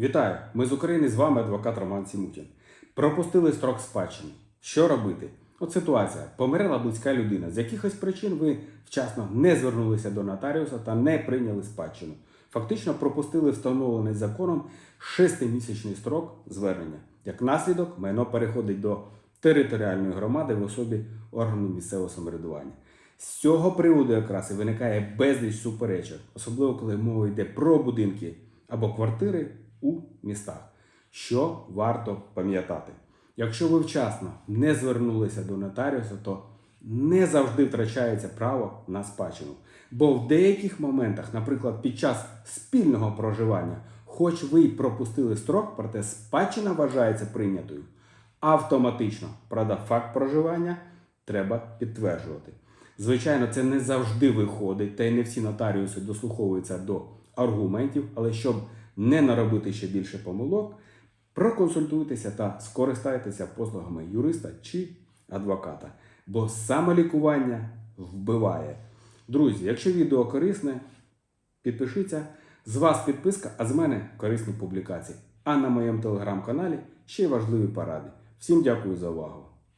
Вітаю! Ми з України з вами адвокат Роман Сімутін. Пропустили строк спадщини. Що робити? От ситуація. Померла близька людина. З якихось причин ви вчасно не звернулися до нотаріуса та не прийняли спадщину. Фактично пропустили встановлений законом шестимісячний строк звернення. Як наслідок, майно переходить до територіальної громади в особі органу місцевого самоврядування. З цього приводу якраз і виникає безліч суперечок, особливо коли мова йде про будинки або квартири у містах. Що варто пам'ятати? Якщо ви вчасно не звернулися до нотаріуса, то не завжди втрачається право на спадщину. Бо в деяких моментах, наприклад, під час спільного проживання, хоч ви й пропустили строк, проте спадщина вважається прийнятою автоматично. Правда, факт проживання треба підтверджувати. Звичайно, це не завжди виходить, та й не всі нотаріуси дослуховуються до аргументів, але щоб не наробити ще більше помилок, проконсультуйтеся та скористайтеся послугами юриста чи адвоката. Бо самолікування вбиває. Друзі, якщо відео корисне, підпишіться. З вас підписка, а з мене корисні публікації. А на моєму телеграм-каналі ще й важливі поради. Всім дякую за увагу.